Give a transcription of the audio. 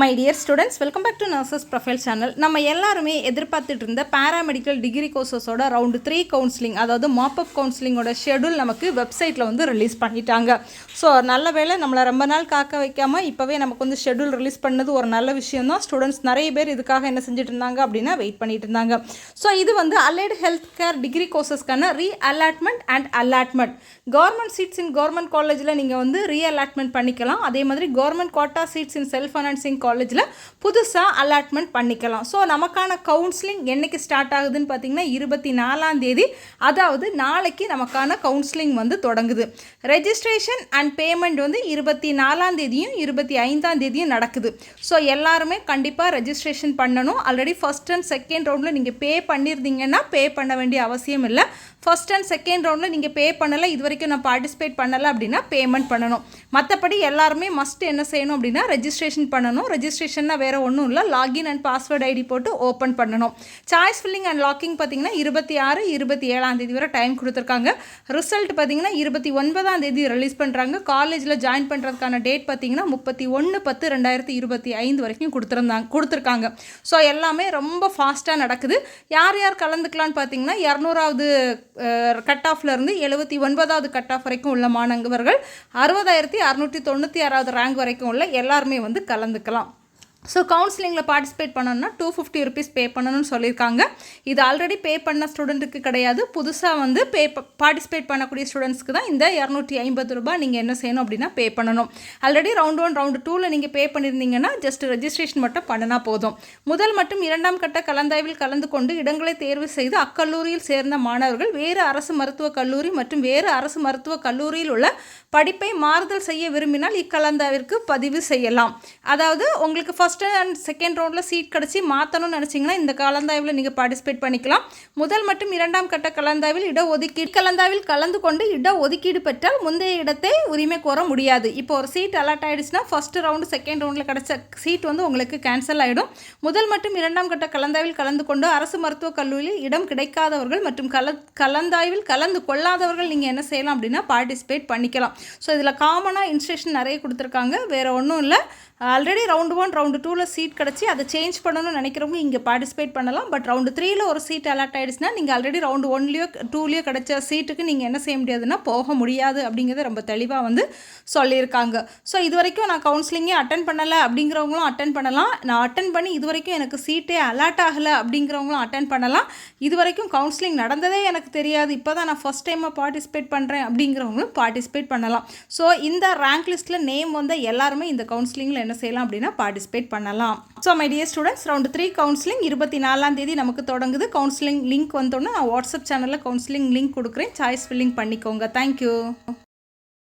My dear students welcome back to nurses profile channel நம்ம எல்லாருமே எதிர்பார்த்துட்டு இருந்த பேராமெடிக்கல் டிகிரி கோர்சஸோட ரவுண்டு த்ரீ கவுன்சிலிங் அதாவது மாப்பப் கவுன்சிலிங்கோட ஷெடியூல் நமக்கு வெப்சைட்டில் வந்து ரிலீஸ் பண்ணிட்டாங்க. ஸோ நல்ல வேளை நம்மளை ரொம்ப நாள் காக்க வைக்காமல் இப்போவே நமக்கு வந்து ஷெடியூல் ரிலீஸ் பண்ணது ஒரு நல்ல விஷயம் தான் ஸ்டூடெண்ட்ஸ் நிறைய பேர் இதுக்காக என்ன செஞ்சுட்டு இருந்தாங்க அப்படின்னா வெயிட் பண்ணிட்டு இருந்தாங்க ஸோ இது வந்து allied health care degree கோர்சஸ்க்கான reallotment and allotment government seats in government காலேஜில் நீங்கள் வந்து ரீ அலாட்மெண்ட் பண்ணிக்கலாம். அதே மாதிரி government quota seats in self financing காலேஜில் புதுசாக அலாட்மெண்ட் பண்ணிக்கலாம். ஸோ நமக்கான கவுன்சிலிங் என்றைக்கு ஸ்டார்ட் ஆகுதுன்னு பார்த்தீங்கன்னா இருபத்தி நாலாம் தேதி. அதாவது நாளைக்கு நமக்கான கவுன்சிலிங் வந்து தொடங்குது. ரெஜிஸ்ட்ரேஷன் அண்ட் பேமெண்ட் வந்து இருபத்தி நாலாம் தேதியும் இருபத்தி ஐந்தாம் தேதியும் நடக்குது. ஸோ எல்லாருமே கண்டிப்பாக ரெஜிஸ்ட்ரேஷன் பண்ணணும். ஆல்ரெடி ஃபர்ஸ்ட் அண்ட் செகண்ட் ரவுண்டில் நீங்கள் பே பண்ணியிருந்தீங்கன்னா பே பண்ண வேண்டிய அவசியம் இல்லை. ஃபர்ஸ்ட் அண்ட் செகண்ட் ரவுண்டில் நீங்கள் பே பண்ணலை இது வரைக்கும் நான் பார்ட்டிசிபேட் பண்ணலை அப்படின்னா பேமெண்ட் பண்ணணும். மற்றபடி எல்லாருமே மஸ்ட் என்ன செய்யணும் அப்படின்னா ரெஜிஸ்ட்ரேஷன் பண்ணணும். ரெஜிஸ்ட்ரேஷன்னா வேறு ஒன்றும் இல்லை லாகின் அண்ட் பாஸ்வேர்ட் ஐடி போட்டு ஓப்பன் பண்ணணும். சாய்ஸ் ஃபில்லிங் அண்ட் லாக்கிங் பார்த்தீங்கன்னா இருபத்தி ஆறு இருபத்தி ஏழாம் தேதி வரை டைம் கொடுத்துருக்காங்க. ரிசல்ட் பார்த்தீங்கன்னா இருபத்தி ஒன்பதாம் தேதி ரிலீஸ் பண்ணுறாங்க காலேஜில் ஜாயின் பண்ணுறதுக்கான டேட் பார்த்தீங்கன்னா முப்பத்தி ஒன்று பத்து ரெண்டாயிரத்தி இருபத்தி ஐந்து வரைக்கும் கொடுத்துருந்தாங்க கொடுத்துருக்காங்க. ஸோ எல்லாமே ரொம்ப ஃபாஸ்ட்டாக நடக்குது. யார் யார் கலந்துக்கலான்னு பார்த்தீங்கன்னா இரநூறாவது கட் ஆஃப்லேருந்து எழுபத்தி ஒன்பதாவது கட் ஆஃப் வரைக்கும் உள்ள மாணவர்கள் அறுபதாயிரத்தி அறநூற்றி தொண்ணூற்றி ஆறாவது ரேங்க் வரைக்கும் உள்ள எல்லாருமே வந்து கலந்துக்கலாம். ஸோ கவுன்சிலிங்கில் பார்ட்டிசிபேட் பண்ணணும்னா டூ ஃபிஃப்டி ருபீஸ் பே பண்ணணும்னு சொல்லியிருக்காங்க. இது ஆல்ரெடி பே பண்ண ஸ்டூடெண்ட்டுக்கு கிடையாது. புதுசாக வந்து பே பார்ட்டிசிபேட் பண்ணக்கூடிய ஸ்டூடெண்ட்ஸ்க்கு தான் இந்த இரநூத்தி ஐம்பது ரூபாய் நீங்கள் என்ன செய்யணும் அப்படின்னா பே பண்ணணும். ஆல்ரெடி ரவுண்ட் ஒன் ரவுண்டு டூவில் நீங்கள் பே பண்ணியிருந்தீங்கன்னா ஜஸ்ட் ரெஜிஸ்ட்ரேஷன் மட்டும் பண்ணினா போதும். முதல் மற்றும் இரண்டாம் கட்ட கலந்தாய்வில் கலந்து கொண்டு இடங்களை தேர்வு செய்து அக்கல்லூரியில் சேர்ந்த மாணவர்கள் வேறு அரசு மருத்துவக் கல்லூரி மற்றும் வேறு அரசு மருத்துவக் கல்லூரியில் உள்ள படிப்பை மாறுதல் செய்ய விரும்பினால் இக்கலந்தாவிற்கு பதிவு செய்யலாம். அதாவது உங்களுக்கு ஃபஸ்ட்டு அண்ட் செகண்ட் ரவுண்டில் சீட் கிடச்சி மாற்றணும்னு நினச்சிங்கன்னா இந்த கலந்தாய்வில் நீங்கள் பார்ட்டிசிபேட் பண்ணிக்கலாம். முதல் மற்றும் இரண்டாம் கட்ட கலந்தாய்வில் இடஒதுக்கீடு கலந்தாய்வில் கலந்து கொண்டு இடஒதுக்கீடு பெற்றால் முந்தைய இடத்தை உரிமை கோர முடியாது. இப்போ ஒரு சீட் அலாட் ஆகிடுச்சுன்னா ஃபஸ்ட்டு ரவுண்டு செகண்ட் ரவுண்டில் கிடச்ச சீட் வந்து உங்களுக்கு கேன்சல் ஆகிடும் முதல் மற்றும் இரண்டாம் கட்ட கலந்தாய்வில் கலந்து கொண்டு அரசு மருத்துவக் கல்லூரியில் இடம் கிடைக்காதவர்கள் மற்றும் கல கலந்தாய்வில் கலந்து கொள்ளாதவர்கள் நீங்கள் என்ன செய்யலாம் அப்படின்னா பார்ட்டிசிபேட் பண்ணிக்கலாம். ஸோ இதில் காமனாக இன்ஸ்ட்ரக்ஷன் நிறைய கொடுத்துருக்காங்க. வேறு ஒன்றும் இல்லை. ஆல்ரெடி ரவுண்டு ஒன் ரவுண்டு டூவில் சீட் கிடச்சி அதை சேஞ்ச் பண்ணணும்னு நினைக்கிறவங்க இங்கே பார்ட்டிசிபேட் பண்ணலாம். பட் ரவுண்டு த்ரீயில் ஒரு சீட் அலாட் ஆகிடுச்சுன்னா நீங்கள் ஆல்ரெடி ரவுண்டு ஒன்லேயோ டூலேயோ கிடைச்ச சீட்டுக்கு நீங்கள் என்ன செய்ய முடியாதுன்னா போக முடியாது அப்படிங்கிறத ரொம்ப தெளிவாக வந்து சொல்லியிருக்காங்க. ஸோ இது வரைக்கும் நான் கவுன்சிலிங்கே அட்டன் பண்ணலை அப்படிங்கிறவங்களும் அட்டன் பண்ணலாம். நான் அட்டன் பண்ணி இது வரைக்கும் எனக்கு சீட்டே அலாட் ஆகலை அப்படிங்கிறவங்களும் அட்டன் பண்ணலாம். இது வரைக்கும் கவுன்சிலிங் நடந்ததே எனக்கு தெரியாது. இப்போ தான் நான் ஃபஸ்ட் டைமாக பார்ட்டிசிபேட் பண்ணுறேன் அப்படிங்கிறவங்களும் பார்ட்டிசிபேட் பண்ணலாம். ஸோ இந்த ரேங்க் லிஸ்ட்டில் நேம் வந்த எல்லாருமே இந்த கவுன்சிலிங்கில் என்ன செய்யலாம் அப்படின்னா பார்ட்டிசிபேட் பண்ணலாம். So my dear students round three counselling இருபத்தி நாலாம் தேதி நமக்கு தொடங்குது. கவுன்சிலிங் லிங்க் வந்தோன்னே நான் வாட்ஸ்அப் சேனலில் கவுன்சிலிங் லிங்க் கொடுக்குறேன். சாய்ஸ் ஃபில்லிங் பண்ணிக்கோங்க. Thank you